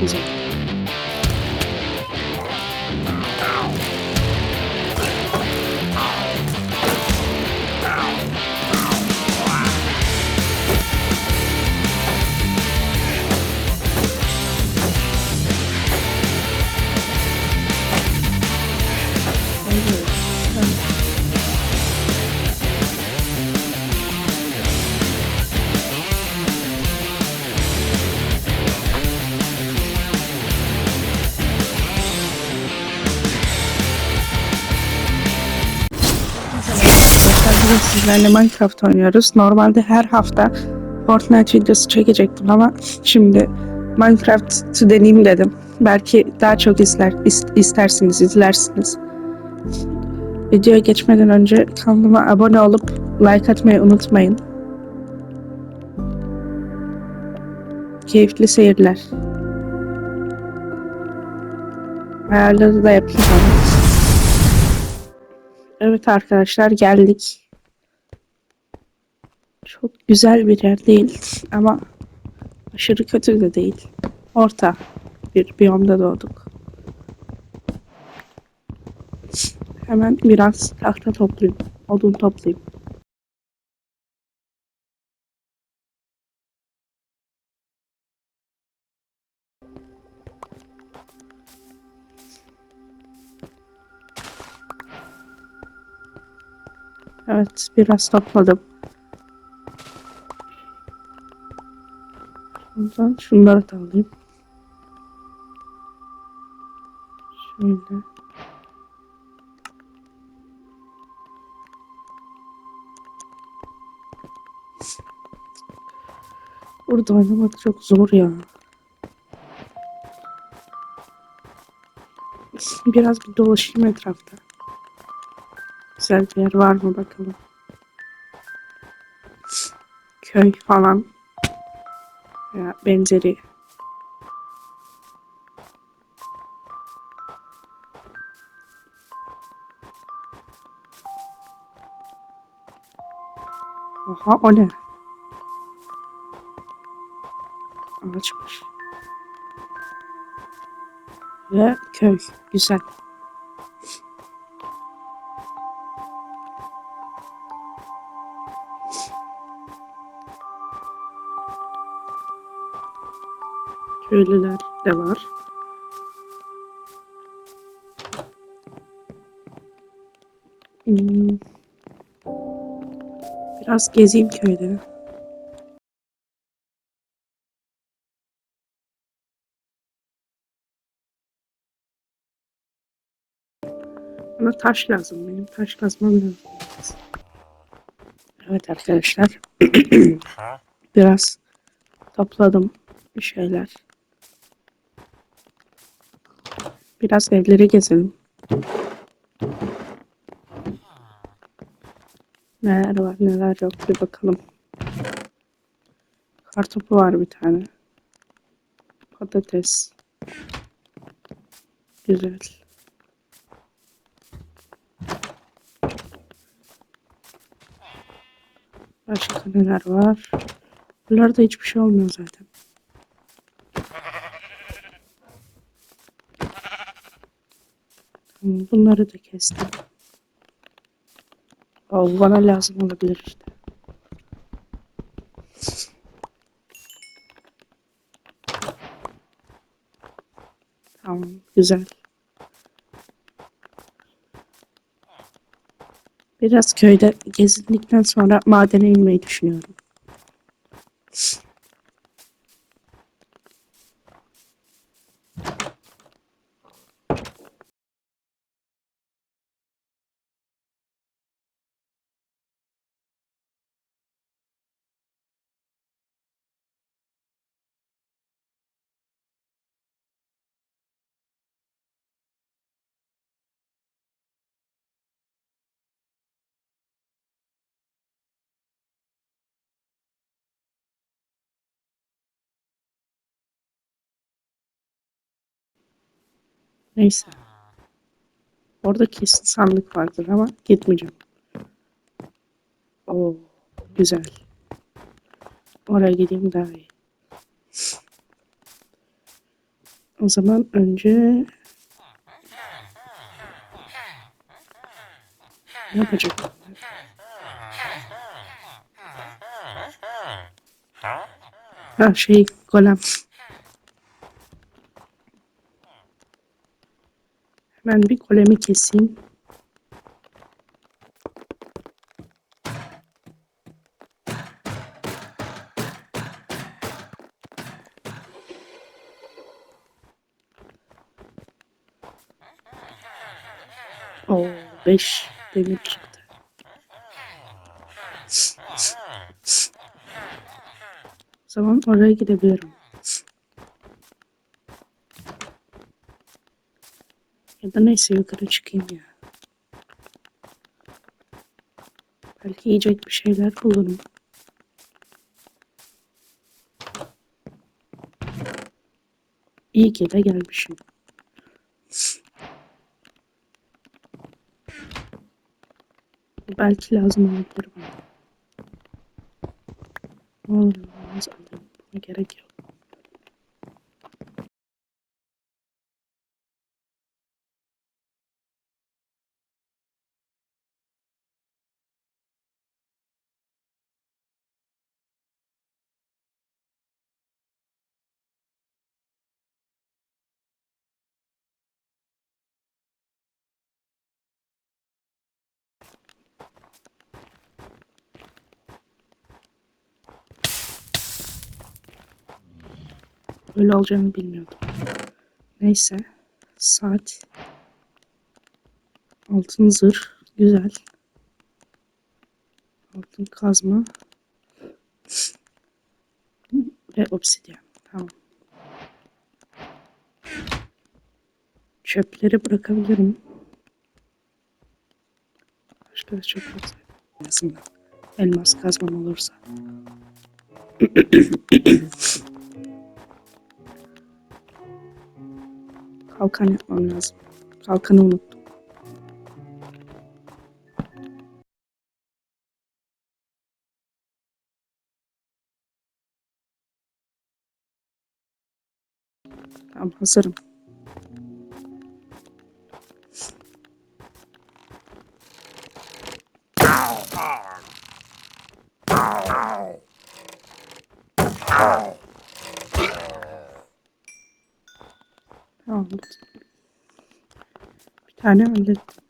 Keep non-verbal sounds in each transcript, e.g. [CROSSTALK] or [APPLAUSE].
Güzel. Sizlerle Minecraft oynuyoruz. Normalde her hafta Fortnite videosu çekecektim ama şimdi Minecraft'ı deneyeyim dedim. Belki daha çok izler, is- istersiniz, izlersiniz. Videoya geçmeden önce kanalıma abone olup like atmayı unutmayın. Keyifli seyirler. Ayarları da yapayım ama. Evet arkadaşlar geldik. Çok güzel bir yer değil ama aşırı kötü de değil. Orta bir biyomda doğduk. Hemen biraz tahta toplayayım. Odun toplayayım. Evet biraz topladım. Ondan şunları da alayım. Şöyle. Burada oynamak çok zor ya. Biraz bir dolaşayım etrafta. Güzel bir yer var mı bakalım. Köy falan. Ya benzeri. Oha o ne? Ağaçmış. Ve köy. Güzel. Köylüler de var. Hmm. Biraz gezeyim köyde. Bana taş lazım benim. Taş kazmam lazım. Evet arkadaşlar. [CLEARS THROAT] Biraz topladım bir şeyler. Biraz evleri gezelim. Neler var neler yok bir bakalım. Kartopu var bir tane. Patates. Güzel. Başka neler var? Buralarda hiçbir şey olmuyor zaten. Bunları da kestim. Aa, bana lazım olabilir işte. Tamam, güzel. Biraz köyde gezindikten sonra madene inmeyi düşünüyorum. Neyse. Orada kesin sandık vardır ama gitmeyeceğim. Oo, güzel. Oraya gideyim daha iyi. O zaman önce ne yapacak? Ha şey golem. Hemen bir golemi keseyim. Oo 5 demir çıktı. O zaman oraya gidebilirim. Ya da neyse yukarı çıkayım ya. Belki yiyecek bir şeyler bulurum. İyi ki de gelmişim. Belki lazım olabilir bana. Ne olur olmaz gerek yok. Böyle olacağını bilmiyordum. Neyse. Saat. Altın zırh. Güzel. Altın kazma. Ve obsidyen. Tamam. Çöpleri bırakabilirim. Başka bir çöp azından. Elmas kazmam olursa. [CLEARS THROAT] Kalkan yapmam lazım. Kalkanı unuttum. Tamam hazırım. Tamam. Bir tane hallettim.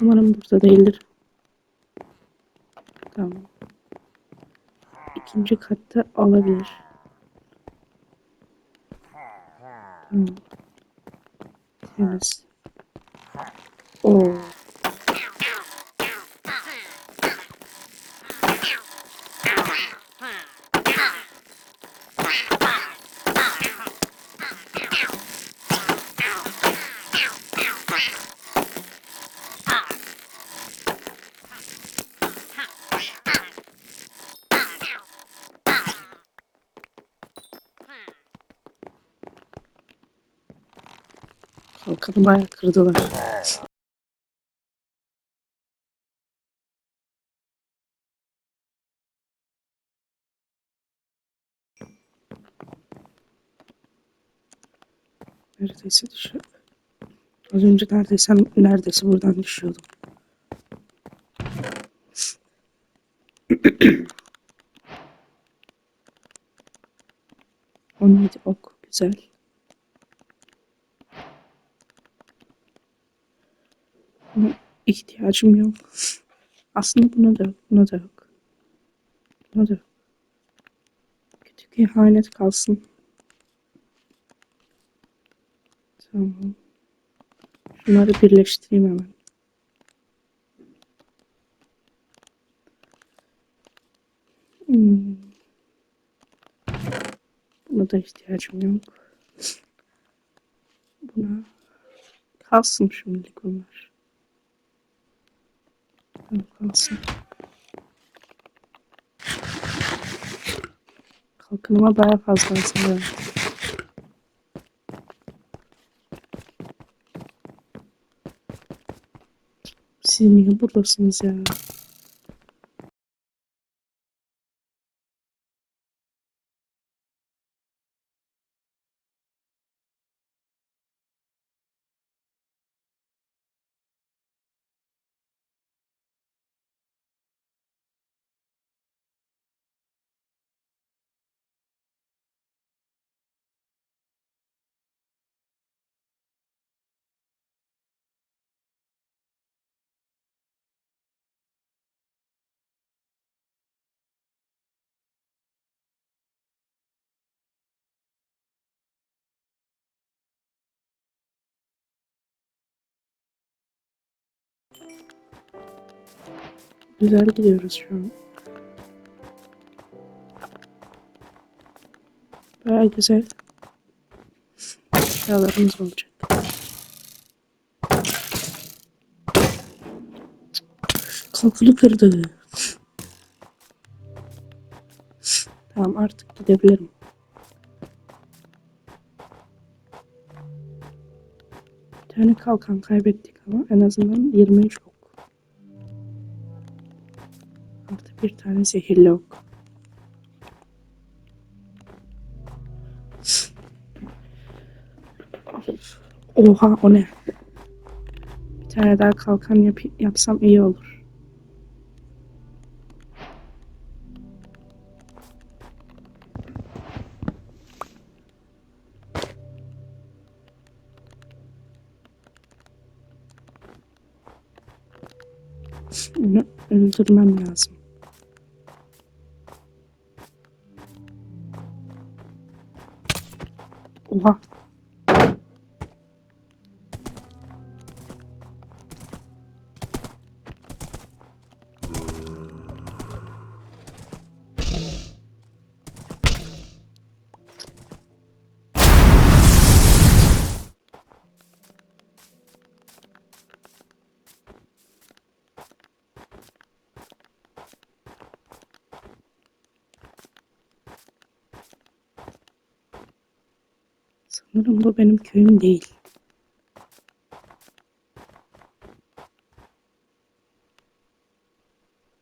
Umarım burada değildir. Tamam. İkinci katta olabilir. Tamam. Temiz. Oo. Kalkanı bayağı kırdılar. Neredeyse düşüyor. Az önce neredeyse neredeyse buradan düşüyordum. [CLEARS THROAT] On yedi ok. Güzel. Buna ihtiyacım yok. Aslında buna da yok. Buna da yok. Buna da yok. Küçük ihanet kalsın. Tamam. Şunları birleştireyim hemen. Hmm. Buna da ihtiyacım yok. Buna kalsın şimdilik bunlar. Kalsın. Kalkınıma baya fazla aslında. Siz niye buradasınız ya? Güzel gidiyoruz şu an. Baya güzel. Eşyalarımız olacak. Kalkını kırdı. Tamam artık gidebilirim. Bir tane kalkan kaybettik ama en azından 23 ok. Artı bir tane zehirli ok. Oha o ne? Bir tane daha kalkan yap yapsam iyi olur. Onu öldürmem lazım. Oha. Sanırım bu benim köyüm değil.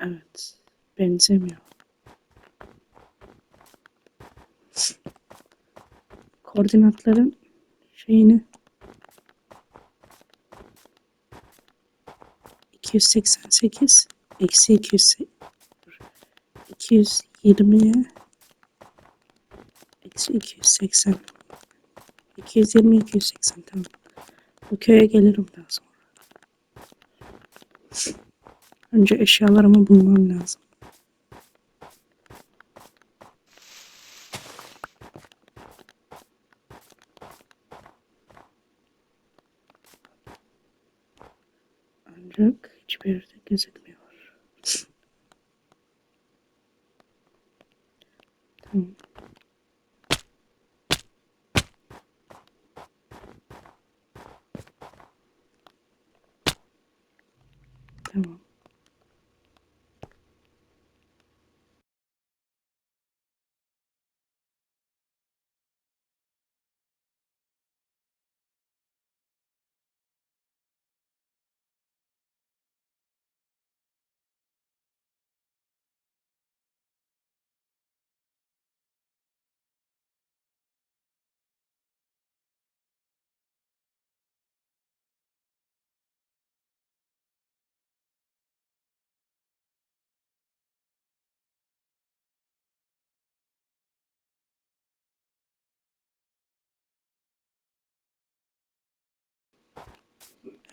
Evet. Benzemiyor. Koordinatların şeyini 288 eksi 200 220'ye eksi 280 220 280 tamam. Bu köye gelirim daha sonra. Önce eşyalarımı bulmam lazım. Ancak hiçbir yerde gözükmüyor. Tamam. Tamam.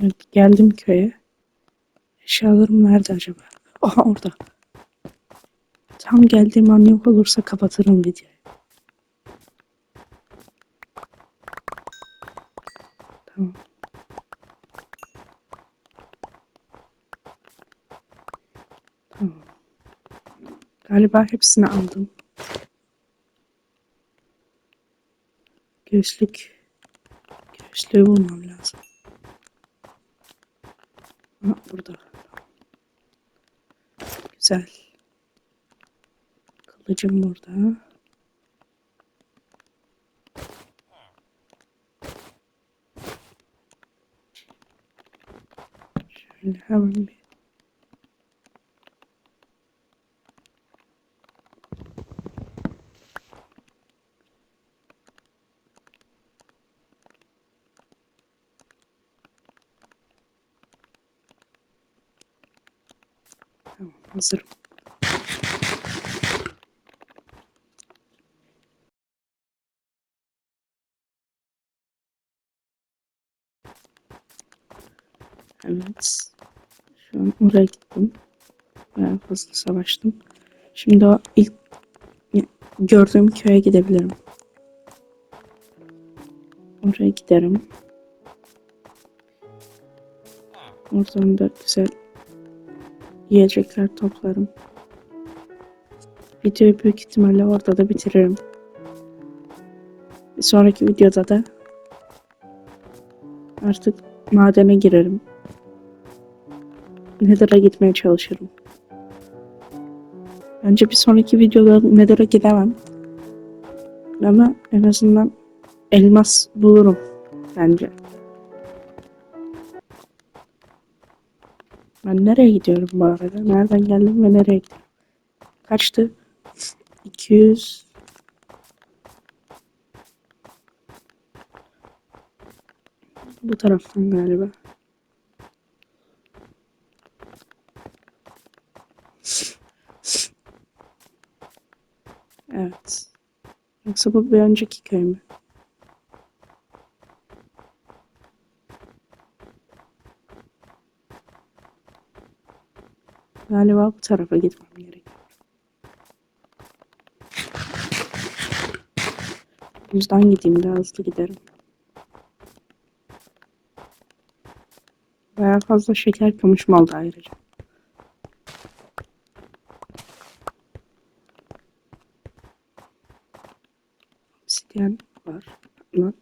Evet geldim köye. Eşyalarım nerede acaba? [LAUGHS] Aha orada. Tam geldiğim an yok olursa kapatırım videoyu. Tamam. Tamam. Galiba hepsini aldım. Göğüslük. Göğüslüğü bulmam lazım. Burada. Güzel. Kılıcım burada. Şöyle hemen bir hazırım. Evet. Şu an oraya gittim. Bayağı fazla savaştım. Şimdi o ilk gördüğüm köye gidebilirim. Oraya giderim. Oradan da güzel yiyecekler toplarım. Videoyu büyük ihtimalle orada da bitiririm. Bir sonraki videoda da artık madene girerim. Nether'a gitmeye çalışırım. Bence bir sonraki videoda Nether'a gidemem. Ama en azından elmas bulurum bence. Ben nereye gidiyorum bu arada? Nereden geldim ve nereye gidiyorum? Kaçtı? 200 Bu taraftan galiba. Evet. Yoksa bu bir önceki köy mü? Galiba bu tarafa gitmem gerekiyor. Yüzden gideyim daha hızlı giderim. Bayağı fazla şeker kamışım oldu ayrıca. Obsidyen var. Lan.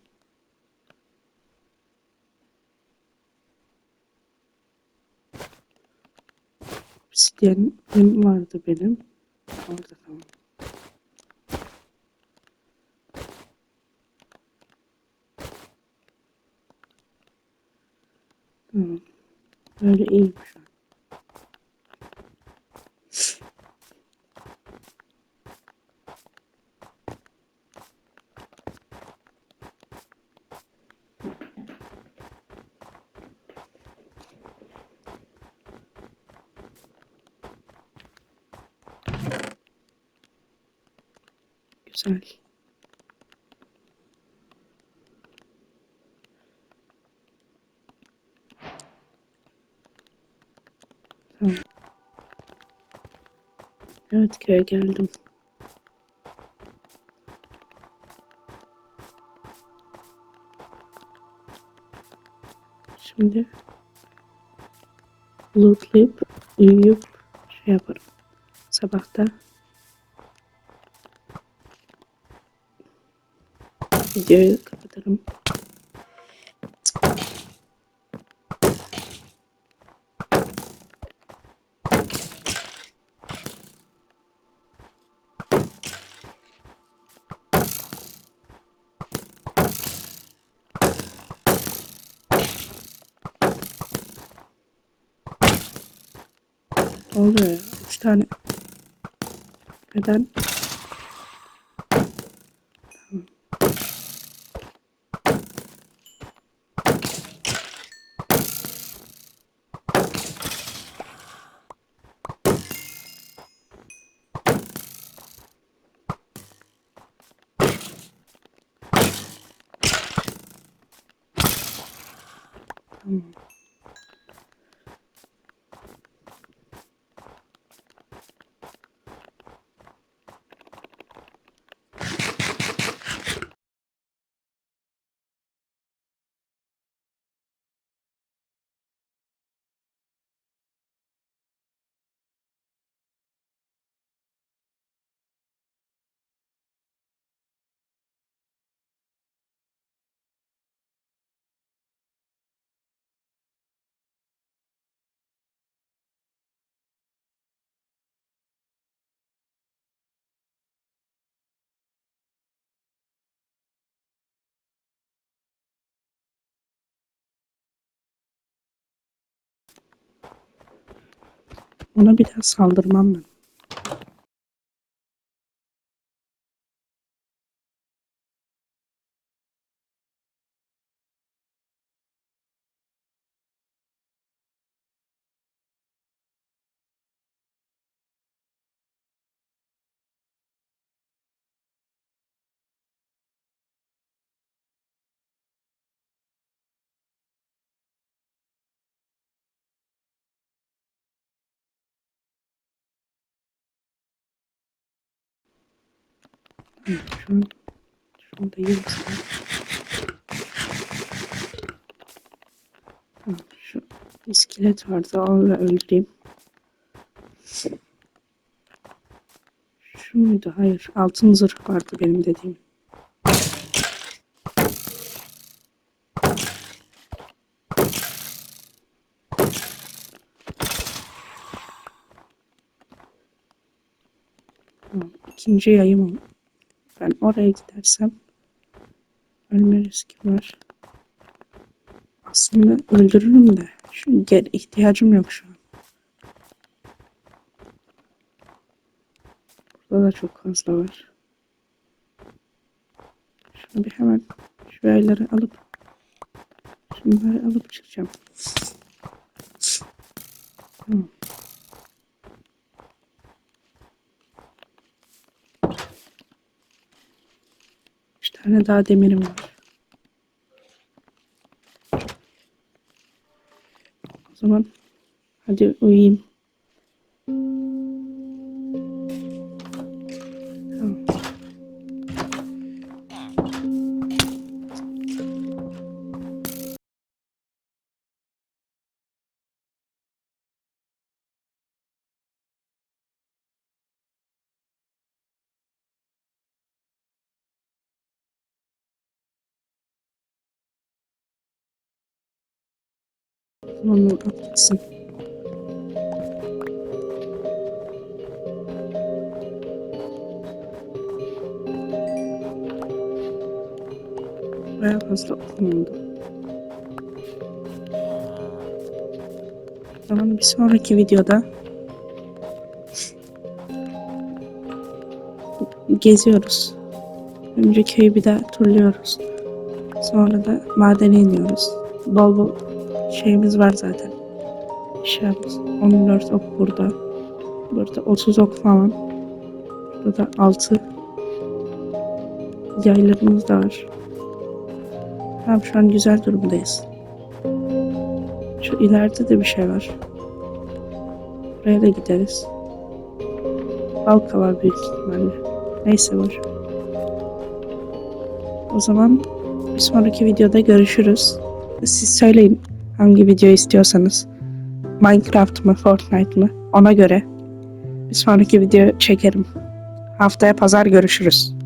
Obsidyenim vardı benim. Orada tamam. Tamam. Böyle iyiyim Güzel. Evet köye geldim. Şimdi lootlayıp uyuyup şey yaparım. Sabahta videoyu kapatırım. Ne oluyor ya? Üç tane. Neden? Tamam. Ona bir daha saldırmam ben. Evet, şu an şurada yıldız var. Tamam, şu iskelet vardı. Onu öldüreyim. Şu muydu? Hayır. Altın zırh vardı benim dediğim. İkinci yayım. Ben oraya gidersem ölme riski var. Aslında öldürürüm de şu gel ihtiyacım yok şu an. Burada da çok fazla var. Şunu bir hemen şurayları alıp şunları alıp çıkacağım. Tamam. Tane daha demirim var. O zaman hadi uyuyayım. Onu atlasın. Baya fazla okunmadı. Tamam bir sonraki videoda geziyoruz. Önce köyü bir daha turluyoruz. Sonra da madene iniyoruz. Bol bol şeyimiz var zaten. Eşyamız. 14 ok burada. Burada 30 ok falan. Burada da 6 yaylarımız da var. Tamam şu an güzel durumdayız. Şu ileride de bir şey var. Buraya da gideriz. Balka var büyük ihtimalle. Neyse var. O zaman bir sonraki videoda görüşürüz. Siz söyleyin hangi video istiyorsanız. Minecraft mı, Fortnite mı? Ona göre bir sonraki video çekerim. Haftaya pazar görüşürüz.